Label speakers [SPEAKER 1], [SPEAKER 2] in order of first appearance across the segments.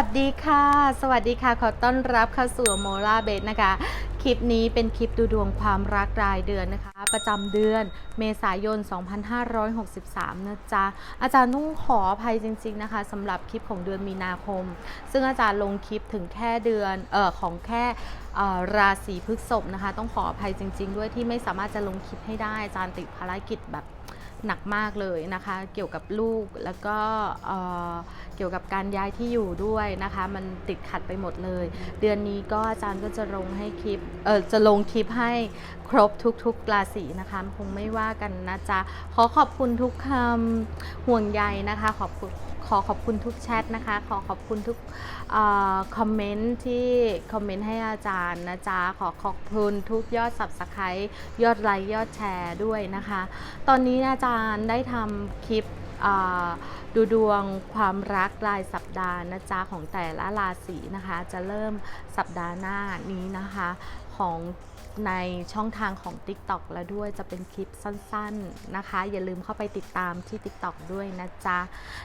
[SPEAKER 1] สวัสดีค่ะ สวัสดีค่ะ ขอต้อนรับเข้าสู่โมล่าเบสนะคะ คลิปนี้เป็นคลิปดูดวงความรักรายเดือนนะคะ ประจำเดือนเมษายน 2563 นะจ๊ะ อาจารย์ต้องขออภัยจริง ๆนะคะสำหรับคลิปของเดือนมีนาคม ซึ่งอาจารย์ลงคลิปถึงแค่เดือนเออของแค่ราศีพฤษภนะคะ ต้องขออภัยจริง ๆ ด้วยที่ไม่สามารถจะลงคลิปให้ได้อาจารย์ติดภารกิจแบบ หนักมากเลยนะคะ เกี่ยวกับลูกแล้วก็เเกี่ยวกับการย้ายที่อยู่ด้วยนะคะ มันติดขัดไปหมดเลย เดือนนี้ก็อาจารย์ก็จะลงให้คลิปเออจะลงคลิปให้ครบทุกๆราศีนะคะคงไม่ว่ากันนะจ๊ะขอขอบคุณทุกคำห่วงใยนะคะ ขอบคุณ ขอขอบคุณทุกแชทนะคะ ขอขอบคุณทุกคอมเมนต์ที่คอมเมนต์ให้อาจารย์นะจ๊ะ ขอขอบคุณทุกยอด subscribe ยอดไลค์ยอดแชร์ด้วยนะคะ ตอนนี้อาจารย์ได้ทำคลิปดูดวงความรักรายสัปดาห์นะจ๊ะของแต่ละราศีนะคะ จะเริ่มสัปดาห์หน้านี้นะคะ ของในช่องทางของ TikTok แล้วด้วยจะเป็นคลิปสั้นๆนะคะ อย่าลืมเข้าไปติดตามที่ TikTok ด้วยนะจ๊ะ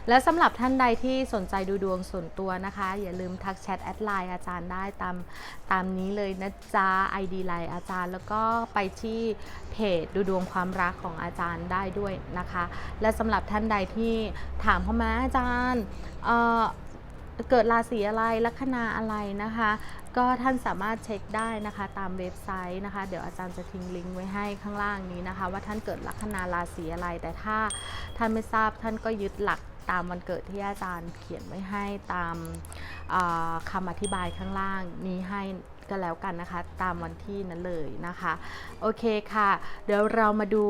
[SPEAKER 1] และสำหรับท่านใดที่สนใจดูดวงส่วนตัวนะคะ อย่าลืมทักแชทแอดไลน์อาจารย์ได้ตามตามนี้เลยนะจ๊ะ ID ไลน์อาจารย์ แล้วก็ไปที่เพจดูดวงความรักของอาจารย์ได้ด้วยนะคะ และสำหรับท่านใดที่ถามเข้ามาอาจารย์เเกิดราศีอะไรลัคนาอะไรนะคะ ก็ท่านสามารถเช็คได้นะคะตามเว็บไซต์นะคะ เดี๋ยวอาจารย์จะทิ้งลิงก์ไว้ให้ข้างล่างนี้นะคะ ว่าท่านเกิดลัคนาราศีอะไร แต่ถ้าท่านไม่ทราบท่านก็ยึดหลักตามวันเกิดที่อาจารย์เขียนไว้ให้ตามาคำอธิบายข้างล่างนี้ให้ก็แล้วกันนะคะ ตามวันที่นั้นเลยนะคะ โอเคค่ะ เดี๋ยวเรามาดู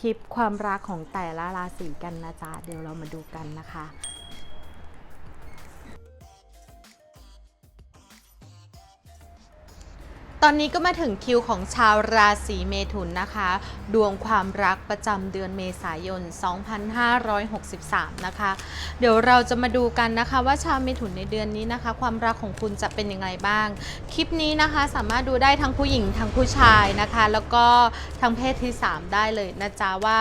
[SPEAKER 1] คลิปความรักของแต่ละราศีกันนะจ๊ะเดี๋ยวเรามาดูกันนะคะ ตอนนี้ก็มาถึงคิวของชาวราศีเมถุนนะคะ ดวงความรักประจำเดือนเมษายน 2563 นะคะ เดี๋ยวเราจะมาดูกันนะคะว่าชาวเมถุนในเดือนนี้นะคะ ความรักของคุณจะเป็นยังไงบ้าง คลิปนี้นะคะสามารถดูได้ทั้งผู้หญิงทั้งผู้ชายนะคะ แล้วก็ทั้งเพศที่ 3 ได้เลยนะจ๊ะว่า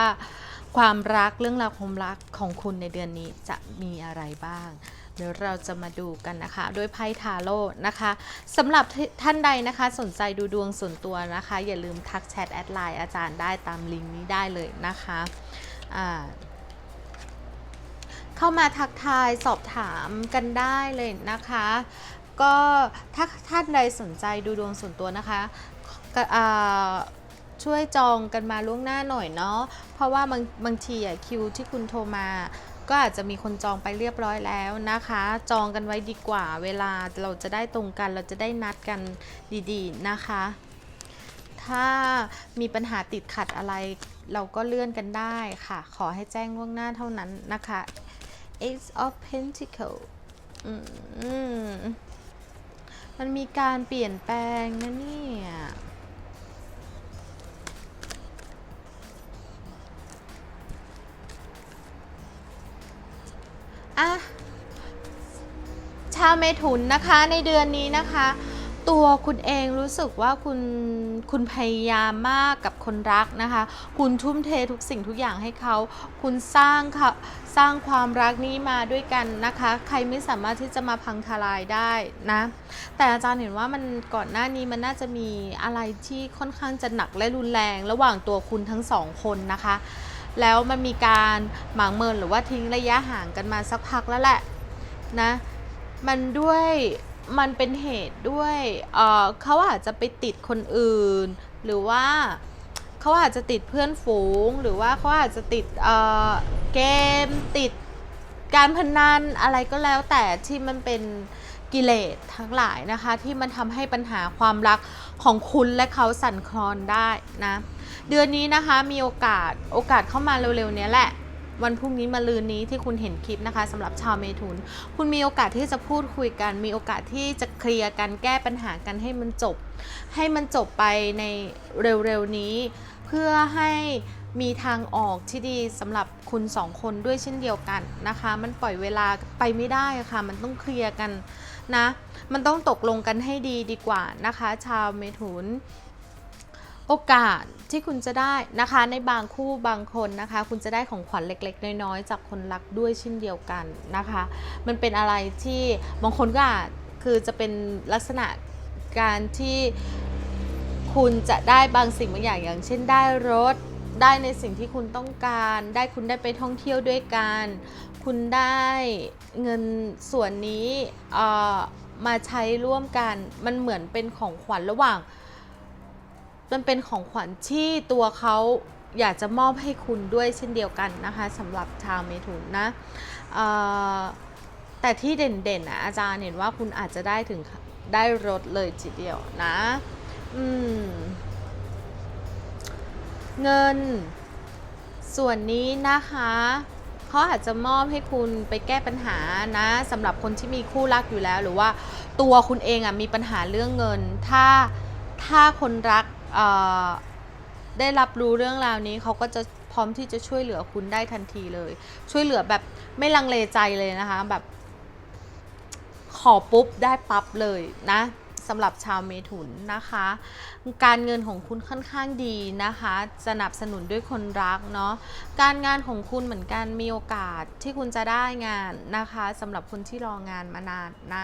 [SPEAKER 1] ความรักเรื่องราวความรักของคุณในเดือนนี้จะมีอะไรบ้าง เดี๋ยวเราจะมาดูกันนะคะ โดยไพ่ทาโร่นะคะสำหรับท่านใดนะคะสนใจดูดวงส่วนตัวนะคะ อย่าลืมทักแชทแอดไลน์อาจารย์ได้ตามลิงก์นี้ได้เลยนะคะอ่าเข้ามาทักทายสอบถามกันได้เลยนะคะ ก็ถ้าท่านใดสนใจดูดวงส่วนตัวนะคะช่วยจองกันมาล่วงหน้าหน่อยเนาะเพราะว่าบางบางทีอะคิวที่คุณโทรมา ก็อาจจะมีคนจองไปเรียบร้อยแล้วนะคะ จองกันไว้ดีกว่า เวลาเราจะได้ตรงกัน เราจะได้นัดกันดีๆนะคะ ถ้ามีปัญหาติดขัดอะไร เราก็เลื่อนกันได้ค่ะ ขอให้แจ้งล่วงหน้าเท่านั้นนะคะ Ace of Pentacle มันมีการเปลี่ยนแปลงนะเนี่ย เมถุนนะคะในเดือนนี้นะคะ ตัวคุณเองรู้สึกว่าคุณคุณพยายามมากกับคนรักนะคะ คุณทุ่มเททุกสิ่งทุกอย่างให้เขา คุณสร้างค่ะสร้างความรักนี้มาด้วยกันนะคะ ใครไม่สามารถที่จะมาพังทลายได้นะ แต่อาจารย์เห็นว่ามันก่อนหน้านี้มันน่าจะมีอะไรที่ค่อนข้างจะหนักและรุนแรง ระหว่างตัวคุณทั้งสองคนนะคะ แล้วมันมีการหมางเมินหรือว่าทิ้งระยะห่างกันมาสักพักแล้วแหละนะ มันด้วยมันเป็นเหตุด้วยเเขาอาจจะไปติดคนอื่น หรือว่าเขาอาจจะติดเพื่อนฝูง หรือว่าเขาอาจจะติดเเกมติดการพนันอะไรก็แล้วแต่ที่มันเป็นกิเลสทั้งหลายนะคะ ที่มันทำให้ปัญหาความรักของคุณและเขาสั่นคลอนได้นะ เดือนนี้นะคะมีโอกาสโอกาสเข้ามาเร็วๆนี้แหละ วันพรุ่งนี้มาลืนนี้ที่คุณเห็นคลิปนะคะสำหรับชาวเมถุน คุณมีโอกาสที่จะพูดคุยกัน มีโอกาสที่จะเคลียร์กันแก้ปัญหากันให้มันจบ ให้มันจบไปในเร็วๆนี้ เพื่อให้มีทางออกที่ดีสำหรับคุณสองคนด้วยเช่นเดียวกันนะคะ มันปล่อยเวลาไปไม่ได้ค่ะ มันต้องเคลียร์กันนะ มันต้องตกลงกันให้ดีดีกว่านะคะ ชาวเมถุน โอกาสที่คุณจะได้นะคะในบางคู่บางคนนะคะ คุณจะได้ของขวัญเล็ก ๆ น้อยๆจากคนรักด้วยเช่นเดียวกันนะคะ มันเป็นอะไรที่บางคนก็อาจคือจะเป็นลักษณะการที่คุณจะได้บางสิ่งบางอย่างอย่างเช่นได้รถได้ในสิ่งที่คุณต้องการ ได้คุณได้ไปท่องเที่ยวด้วยกัน คุณได้เงินส่วนนี้เอ่อมาใช้ร่วมกัน มันเหมือนเป็นของขวัญระหว่าง มันเป็นของขวัญที่ตัวเขาอยากจะมอบให้คุณด้วยเช่นเดียวกันนะคะสำหรับชาวเมถุนนะแต่ที่เด่นๆนะอาจารย์เห็นว่าคุณอาจจะได้ถึงได้รถเลยทีเดียวนะอืมเงิน ส่วนนี้นะคะเขาอาจจะมอบให้คุณไปแก้ปัญหานะสำหรับคนที่มีคู่รักอยู่แล้ว หรือว่าตัวคุณเองอะมีปัญหาเรื่องเงิน ถ้าถ้าคนรัก ได้รับรู้เรื่องราวนี้เขาก็จะพร้อมที่จะช่วยเหลือคุณได้ทันทีเลย ช่วยเหลือแบบไม่ลังเลใจเลยนะคะ แบบ ขอปุ๊บได้ปั๊บเลยนะสำหรับชาวเมถุนนะคะ การเงินของคุณค่อนข้างดีนะคะ สนับสนุนด้วยคนรักเนาะการงานของคุณเหมือนกันมีโอกาสที่คุณจะได้งานนะคะสำหรับคนที่รองานมานานนะ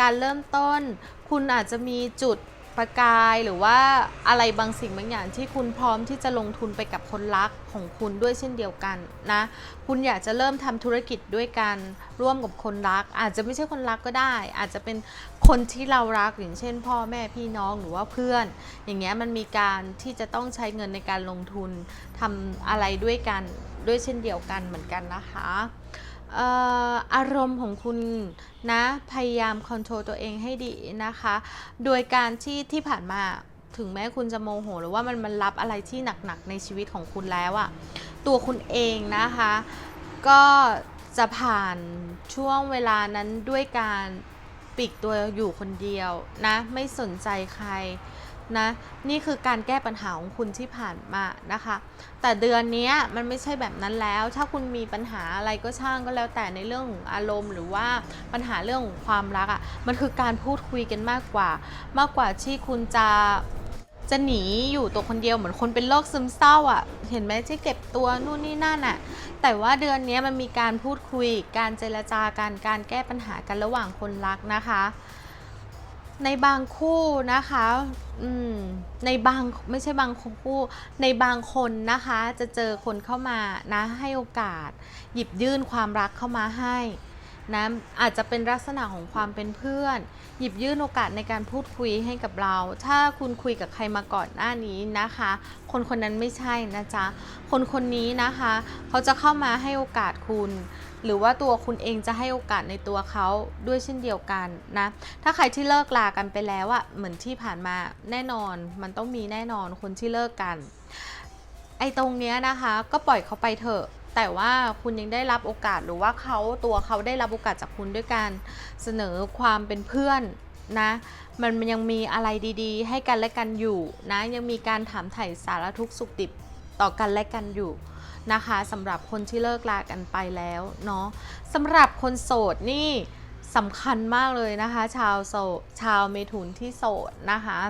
[SPEAKER 1] การเริ่มต้นคุณอาจจะมีจุด ประกายหรือว่าอะไรบางสิ่งบางอย่างที่คุณพร้อมที่จะลงทุนไปกับคนรักของคุณด้วยเช่นเดียวกันนะคุณอยากจะเริ่มทำธุรกิจด้วยกันร่วมกับคนรัก อาจจะไม่ใช่คนรักก็ได้ อาจจะเป็นคนที่เรารักอย่างเช่น พ่อแม่พี่น้องหรือว่าเพื่อน อย่างเงี้ยมันมีการที่จะต้องใช้เงินในการลงทุนทำอะไรด้วยกันด้วยเช่นเดียวกันเหมือนกันนะคะ เอ่ออารมณ์ของคุณนะพยายามคอนโทรลตัวเองให้ดีนะคะ โดยการที่ที่ผ่านมาถึงแม้คุณจะโมโห หรือว่ามันมันรับอะไรที่หนักๆในชีวิตของคุณแล้วอะตัวคุณเองนะคะ ก็จะผ่านช่วงเวลานั้นด้วยการปลีกตัวอยู่คนเดียวนะ ไม่สนใจใคร นะนี่คือการแก้ปัญหาของคุณที่ผ่านมานะคะ แต่เดือนนี้มันไม่ใช่แบบนั้นแล้ว ถ้าคุณมีปัญหาอะไรก็ช่างก็แล้วแต่ในเรื่องอารมณ์ หรือว่าปัญหาเรื่องของความรักอะ่ะมันคือการพูดคุยกันมากกว่า มากกว่าที่คุณจะจะหนีอยู่ตัวคนเดียวเหมือนคนเป็นโรคซึมเศร้าอะ่ะ เห็นไหมที่เก็บตัวนู่นนี่นั่นอะ่ะ แต่ว่าเดือนนี้มันมีการพูดคุย การเจรจาการการแก้ปัญหากันระหว่างคนรักนะคะ ในบางคู่นะคะในบางไม่ใช่บางคู่ในบางคนนะคะ จะเจอคนเข้ามานะให้โอกาส หยิบยื่นความรักเข้ามาให้ นะอาจจะเป็นลักษณะของความเป็นเพื่อน หยิบยื่นโอกาสในการพูดคุยให้กับเรา ถ้าคุณคุยกับใครมาก่อนหน้านี้นะคะ คนคนนั้นไม่ใช่นะจ๊ะ คนคนนี้นะคะ เขาจะเข้ามาให้โอกาสคุณหรือว่าตัวคุณเองจะให้โอกาสในตัวเขาด้วยเช่นเดียวกันนะ ถ้าใครที่เลิกลากันไปแล้วอะเหมือนที่ผ่านมาแน่นอน มันต้องมีแน่นอนคนที่เลิกกัน ไอ้ตรงเนี้ยนะคะ ก็ปล่อยเขาไปเถอะ แต่ว่าคุณยังได้รับโอกาสหรือว่าเขาตัวเขาได้รับโอกาสจากคุณด้วยการเสนอความเป็นเพื่อนนะมันยังมีอะไรดีๆ ให้กันและกันอยู่นะยังมีการถามไถ่สารทุกสุขดิบต่อกันและกันอยู่นะคะสำหรับคนที่เลิกลากันไปแล้วเนาะสำหรับคนโสดนี่สำคัญมากเลยนะคะ ชาวโสดชาวเมถุนที่โสดนะคะ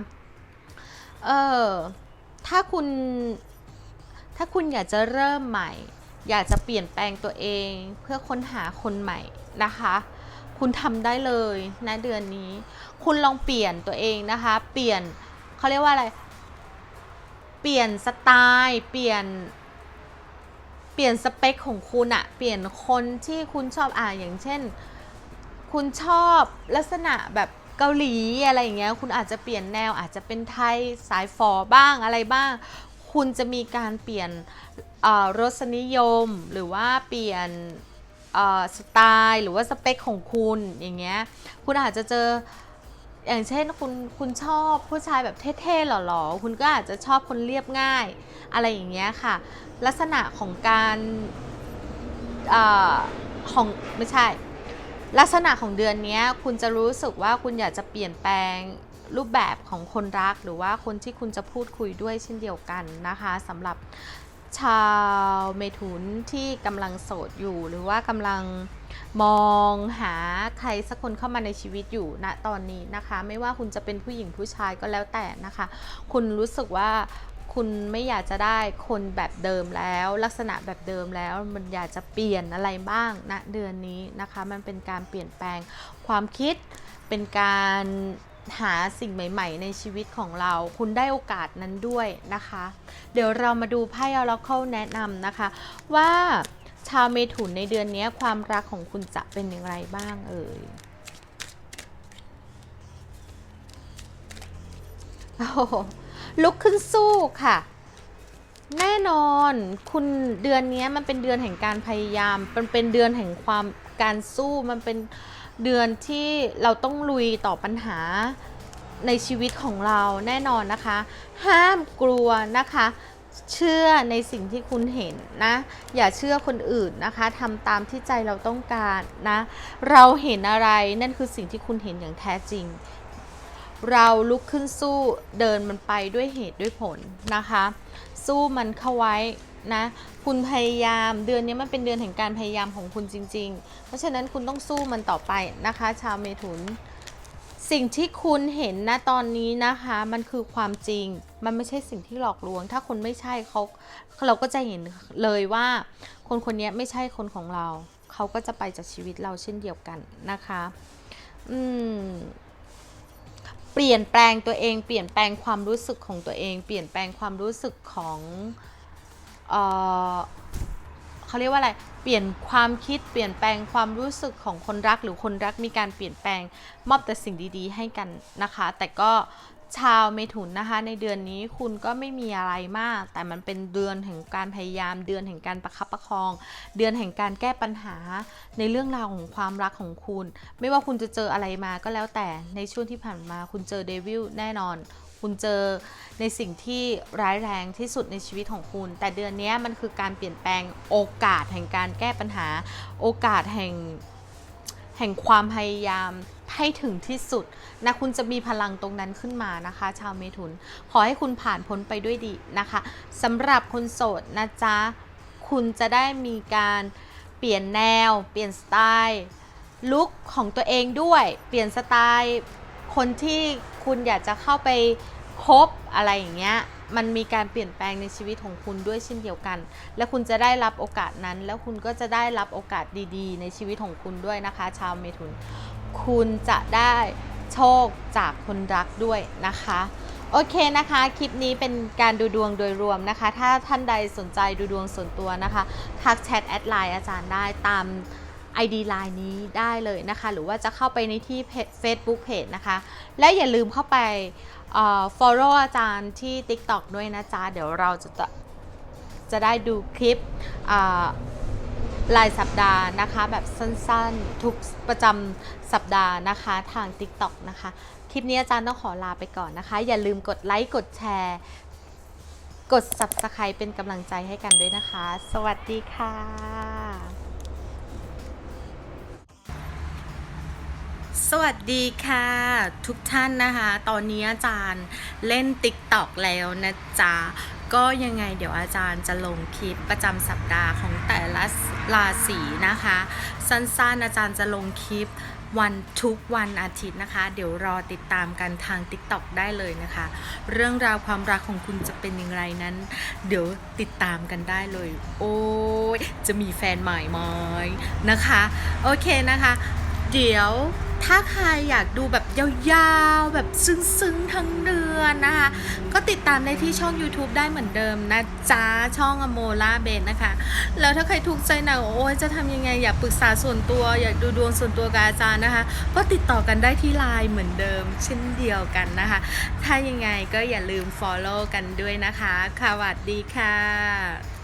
[SPEAKER 1] เออถ้าคุณถ้าคุณอยากจะเริ่มใหม่ อยากจะเปลี่ยนแปลงตัวเองเพื่อค้นหาคนใหม่นะคะ คุณทำได้เลยนะเดือนนี้ คุณลองเปลี่ยนตัวเองนะคะ เปลี่ยนเขาเรียกว่าอะไร เปลี่ยนสไตล์ เปลี่ยน เปลี่ยนสเปคของคุณอะเปลี่ยนคนที่คุณชอบอ่าอย่างเช่น คุณชอบลักษณะแบบเกาหลีอะไรอย่างเงี้ย คุณอาจจะเปลี่ยนแนวอาจจะเป็นไทยสายฟอบ้างอะไรบ้าง คุณจะมีการเปลี่ยนรสนิยมหรือว่าเปลี่ยนสไตล์หรือว่าสเปคของคุณอย่างเงี้ยคุณอาจจะเจออย่างเช่นคุณคุณชอบผู้ชายแบบเท่ๆหล่อๆคุณก็อาจจะชอบคนเรียบง่าย อะไรอย่างเงี้ยค่ะ ลักษณะของการอของไม่ใช่ ลักษณะของเดือนนี้คุณจะรู้สึกว่าคุณอยากจะเปลี่ยนแปลง รูปแบบของคนรักหรือว่าคนที่คุณจะพูดคุยด้วยเช่นเดียวกันนะคะสำหรับชาวเมถุนที่กำลังโสดอยู่ หรือว่ากำลังมองหาใครสักคนเข้ามาในชีวิตอยู่ณตอนนี้นะคะ ไม่ว่าคุณจะเป็นผู้หญิงผู้ชายก็แล้วแต่นะคะ คุณรู้สึกว่าคุณไม่อยากจะได้คนแบบเดิมแล้ว ลักษณะแบบเดิมแล้วมันอยากจะเปลี่ยนอะไรบ้างณเดือนนี้นะคะ มันเป็นการเปลี่ยนแปลงความคิดเป็นการ หาสิ่งใหม่ ๆ ในชีวิตของเรา คุณได้โอกาสนั้นด้วยนะคะ เดี๋ยวเรามาดูไพ่ Oracle แนะนำนะคะ ว่าชาวเมถุนในเดือนนี้ความรักของคุณจะเป็นอย่างไรบ้างเอ่ยโอ้ลุกขึ้นสู้ค่ะ แน่นอนคุณเดือนนี้มันเป็นเดือนแห่งการพยายาม มันเป็นเดือนแห่งความการสู้มันเป็น เดือนที่เราต้องลุยต่อปัญหาในชีวิตของเราแน่นอนนะคะ ห้ามกลัวนะคะ เชื่อในสิ่งที่คุณเห็นนะ อย่าเชื่อคนอื่นนะคะทำตามที่ใจเราต้องการนะ เราเห็นอะไรนั่นคือสิ่งที่คุณเห็นอย่างแท้จริง เราลุกขึ้นสู้เดินมันไปด้วยเหตุด้วยผลนะคะ สู้มันเข้าไว้ นะคุณพยายามเดือนนี้มันเป็นเดือนแห่งการพยายามของคุณจริง ๆ เพราะฉะนั้นคุณต้องสู้มันต่อไปนะคะ ชาวเมถุน สิ่งที่คุณเห็นนะตอนนี้นะคะ มันคือความจริง มันไม่ใช่สิ่งที่หลอกลวง ถ้าคนไม่ใช่เขาเราก็จะเห็นเลยว่า คนคนนี้ไม่ใช่คนของเรา เขาก็จะไปจากชีวิตเราเช่นเดียวกันนะคะ อืมเปลี่ยนแปลงตัวเอง เปลี่ยนแปลงความรู้สึกของตัวเอง เปลี่ยนแปลงความรู้สึกของ เออเขาเรียกว่าอะไร เปลี่ยนความคิด เปลี่ยนแปลงความรู้สึกของคนรัก หรือคนรักมีการเปลี่ยนแปลง มอบแต่สิ่งดี ๆ ให้กันนะคะ แต่ก็ชาวเมถุนนะคะ ในเดือนนี้คุณก็ไม่มีอะไรมาก แต่มันเป็นเดือนแห่งการพยายาม เดือนแห่งการประคับประคอง เดือนแห่งการแก้ปัญหา ในเรื่องราวของความรักของคุณ ไม่ว่าคุณจะเจออะไรมาก็แล้วแต่ในช่วงที่ผ่านมาคุณเจอเดวิลแน่นอน คุณเจอในสิ่งที่ร้ายแรงที่สุดในชีวิตของคุณ แต่เดือนนี้มันคือการเปลี่ยนแปลงโอกาสแห่งการแก้ปัญหา โอกาสแห่งแห่งความพยายามให้ถึงที่สุดนะคุณจะมีพลังตรงนั้นขึ้นมานะคะ ชาวเมถุน ขอให้คุณผ่านพ้นไปด้วยดีนะคะสำหรับคนโสดนะจ๊ะ คุณจะได้มีการเปลี่ยนแนว เปลี่ยนสไตล์ลุคของตัวเองด้วย เปลี่ยนสไตล์คนที่ คุณอยากจะเข้าไปคบอะไรอย่างเงี้ยมันมีการเปลี่ยนแปลงในชีวิตของคุณด้วยเช่นเดียวกัน และคุณจะได้รับโอกาสนั้น แล้วคุณก็จะได้รับโอกาสดีๆ ในชีวิตของคุณด้วยนะคะ ชาวเมถุน คุณจะได้โชคจากคนรักด้วยนะคะโอเคนะคะ คลิปนี้เป็นการดูดวงโดยรวมนะคะ ถ้าท่านใดสนใจดูดวงส่วนตัวนะคะ ทักแชทแอดไลน์อาจารย์ได้ตาม ID ไลน์นี้ได้เลยนะคะ หรือว่าจะเข้าไปในที่ Facebook Page นะคะ และอย่าลืมเข้าไปอ่อ follow อาจารย์ที่ TikTok ด้วยนะจ๊ะ เดี๋ยวเราจะจะได้ดูคลิปอ่ารายสัปดาห์นะคะ แบบสั้นๆ ทุกประจำสัปดาห์นะคะทาง TikTok นะคะ คลิปนี้อาจารย์ต้องขอลาไปก่อนนะคะ อย่าลืมกดไลค์กดแชร์ กด Subscribe เป็นกำลังใจให้กันด้วยนะคะ สวัสดีค่ะ สวัสดีค่ะ ทุกท่านนะคะ ตอนนี้อาจารย์เล่น TikTok แล้วนะจ๊ะ ก็ยังไงเดี๋ยวอาจารย์จะลงคลิปประจำสัปดาห์ของแต่ละราศีนะคะ สั้นๆอาจารย์จะลงคลิปวันทุกวันอาทิตย์นะคะ เดี๋ยวรอติดตามกันทาง TikTok ได้เลยนะคะ เรื่องราวความรักของคุณจะเป็นอย่างไรนั้น เดี๋ยวติดตามกันได้เลย โอ้ยจะมีแฟนใหม่ไหมนะคะ โอเคนะคะ เดี๋ยว ถ้าใครอยากดูแบบยาวๆ แบบซึ้งๆ ทั้งเดือนนะคะ ก็ติดตามได้ที่ช่อง YouTube ได้เหมือนเดิมนะจ๊ะ ช่องอโมล่าเบนนะคะ แล้วถ้าใครทุกข์ใจหนักโอ้ยจะทำยังไง อยากปรึกษาส่วนตัว อยากดูดวงส่วนตัวกับอาจารย์นะคะ ก็ติดต่อกันได้ที่ไลน์เหมือนเดิม เช่นเดียวกันนะคะ ถ้ายังไงก็อย่าลืม follow กันด้วยนะคะค่ะสวัสดีค่ะ